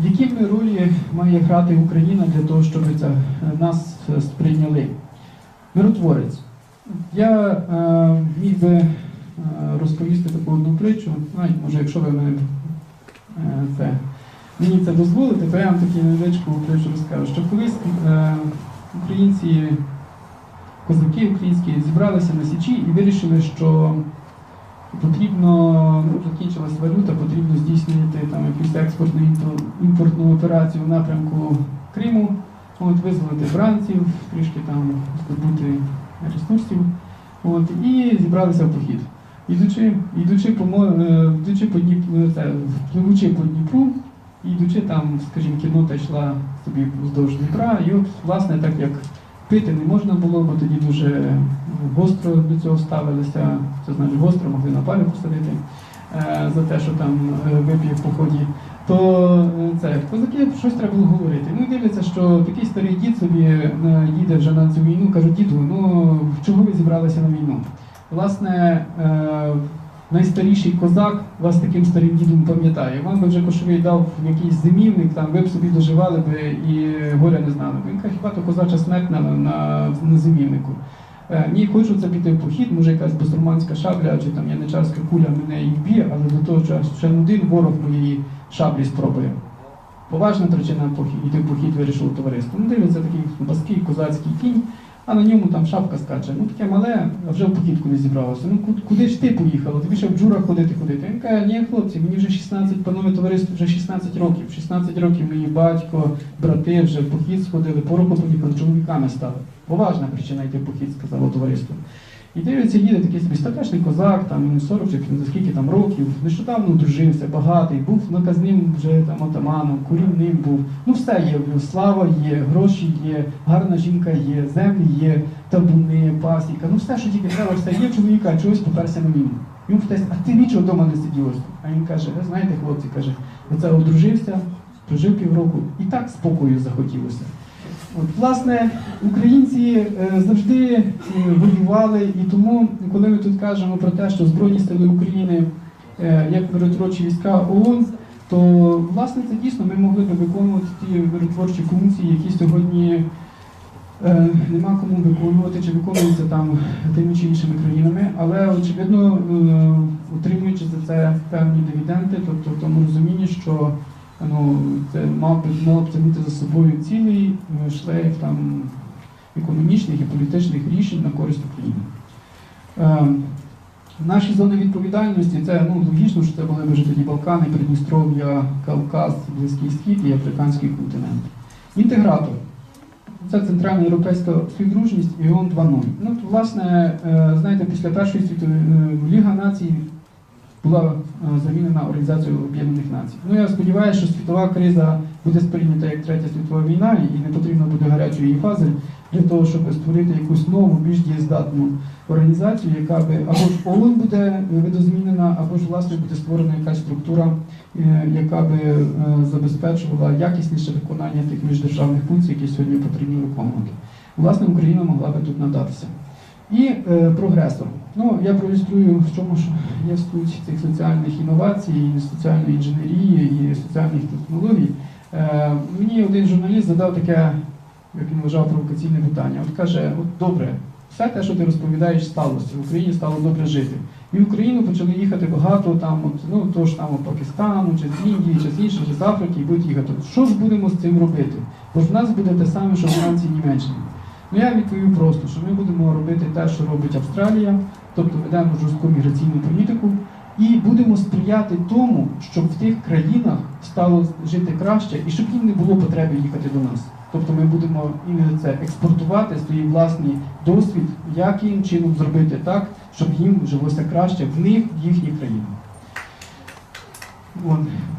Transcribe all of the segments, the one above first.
Які ролі має грати Україна для того, щоб це, е, нас е, сприйняли? Миротворець. Я е, міг би е, розповісти таку одну притчу, навіть може, якщо ви мене е, це, мені це дозволите, то я вам таку невеличку притчу розкажу, що колись е, українці, козаки українські зібралися на Січі і вирішили, що потрібно, ну, закінчилась валюта, потрібно здійснювати там якусь експортну імпортну операцію в напрямку Криму, от, визволити бранців, трішки там здобути ресурсів. От, і зібралися в похід. Ідучи, ідучи по, мо- е, йдучи по Дніпру, це, пливучи по Дніпру, і йдучи там, скажімо, кіннота йшла собі вздовж Дніпра, і от, власне, так як пити не можна було, бо тоді дуже ну, гостро до цього ставилися, це значить гостро, могли на палю посадити е, за те, що там е, вип'є в поході. То е, це козаки щось треба було говорити. Ну дивляться, що такий старий дід собі їде вже на цю війну, кажуть, діду, ну чого ви зібралися на війну? Власне, найстаріший козак вас таким старим дідом пам'ятає. Вам би вже кошовий дав якийсь зимівник, там ви б собі доживали би і горя не знали. Він каже, хіба то козача смерть на, на, на зимівнику. Е, Ні, хочу це піти в похід, може якась бусурманська шабля чи там яничарська куля мене і вб'є, але до того часу ще один ворог моєї шаблі спробує. Поважна причина йти в похід вирішило товариство. Ну, дивиться такий баский козацький кінь, а на ньому там шапка скаче. Ну таке мале, а вже в похід не зібралося. Ну куди ж ти поїхала? Тобі ще в джурах ходити ходити. Він каже, ні, хлопці, мені вже 16, панове товариство, вже 16 років. 16 років мої батько, брати вже в похід сходили, по року чоловіками стали. Поважна причина йти в похід, сказало товариство. І дивиться, їде такий собі статечний козак, там 40 чи за скільки там років, нещодавно одружився, багатий, був наказним вже там отаманом, курівним був. Ну все є, слава є, гроші є, гарна жінка є, землі є, табуни, пасіка, ну все, що тільки треба, все є чоловіка, чогось поперся на війну. Йому питається, а ти нічого вдома не сиділося? А він каже, знаєте, хлопці, каже, оце одружився, прожив півроку, і так спокою захотілося. От, власне, українці е, завжди е, воювали, і тому, коли ми тут кажемо про те, що Збройні сили України е, як миротворчі війська ООН, то власне це дійсно ми могли би виконувати ті миротворчі функції, які сьогодні е, нема кому виконувати, чи виконуються там тими чи іншими країнами, але очевидно, е, отримуючи за це певні дивіденди, тобто в тому розумінні, що ну, це мав б тягнути за собою цілий е, шлейф там економічних і політичних рішень на користь України. Е, Наші зони відповідальності це ну, логічно, що це були вже тоді Балкани, Придністров'я, Кавказ, Близький Схід і Африканський континент. Інтегратор. Це центральна європейська співдружність і ООН 2.0. Ну, власне, е, знаєте, після Першої світової е, Ліга націй була е, замінена Організацією Об'єднаних Націй. Ну я сподіваюся, що світова криза буде сприйнята як третя світова війна, і не потрібно буде гарячої її фази для того, щоб створити якусь нову, більш дієздатну організацію, яка би або ж ООН буде видозмінена, або ж власне буде створена якась структура, е, яка би е, забезпечувала якісніше виконання тих міждержавних функцій, які сьогодні потрібно виконувати. Власне, Україна могла би тут надатися. І е, прогресор. Ну, я проілюструю, в чому ж є суть цих соціальних інновацій, соціальної інженерії і соціальних технологій. Е, мені один журналіст задав таке, як він вважав, провокаційне питання. От каже: от добре, все те, що ти розповідаєш, сталося. В Україні стало добре жити. І в Україну почали їхати багато там, от, ну то ж там Пакистану, чи з Індії, чи з інших, чи з Африки, і будуть їхати. Що ж будемо з цим робити? Бо в нас буде те саме, що в Франції, Німеччині. Ну я відповів просто, що ми будемо робити те, що робить Австралія, тобто ведемо жорстку міграційну політику, і будемо сприяти тому, щоб в тих країнах стало жити краще і щоб їм не було потреби їхати до нас. Тобто ми будемо іменно це експортувати свій власний досвід, як їм чином зробити так, щоб їм жилося краще в них, в їхній країні.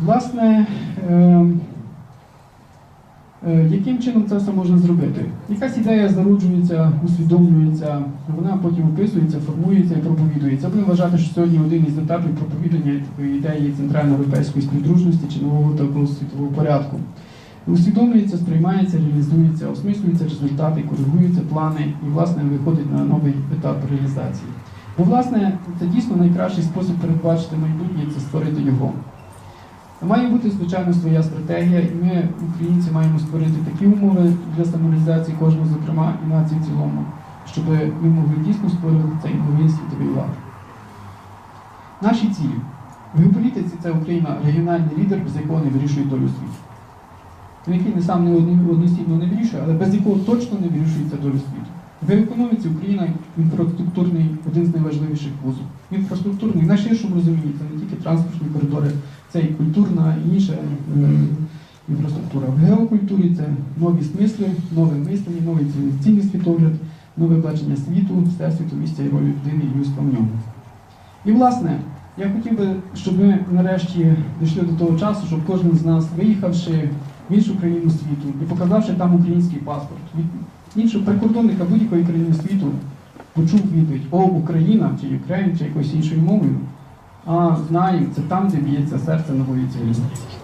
Власне, Е, Яким чином це все можна зробити? Якась ідея зароджується, усвідомлюється, вона потім описується, формується і проповідується. Будемо вважати, що сьогодні один із етапів проповідання такої ідеї центральноєвропейської співдружності чи нового такого світового порядку. Усвідомлюється, сприймається, реалізується, осмислюються результати, коригуються плани і, власне, виходить на новий етап реалізації. Бо, власне, це дійсно найкращий спосіб передбачити майбутнє це створити його. Має бути, звичайно, своя стратегія, і ми, українці, маємо створити такі умови для самореалізації кожного, зокрема, і нації в цілому, щоб ми могли дійсно створювати цей новий світовий лад. Наші цілі. В геополітиці це Україна регіональний лідер, без якого не вирішує долю світу. Який не сам не одностійно не вирішує, але без якого точно не вирішується долю світу. В економіці Україна інфраструктурний один з найважливіших вузів. Інфраструктурний в найширшому розумінні це не тільки транспортні коридори, це і культурна, і інша е, інфраструктура. В геокультурі це нові смисли, нове мислення, новий цивілізаційний світогляд, нове бачення світу, всесвіту, місця і ролі людини і людства в ньому. І власне, я хотів би, щоб ми нарешті дійшли до того часу, щоб кожен з нас, виїхавши в іншу країну світу і показавши там український паспорт, іншого прикордонника будь-якої країни світу, почув відповідь О, Україна чи Україн, чи якоюсь іншою мовою. А знаємо, це там, де б'ється серце нової цивілізації.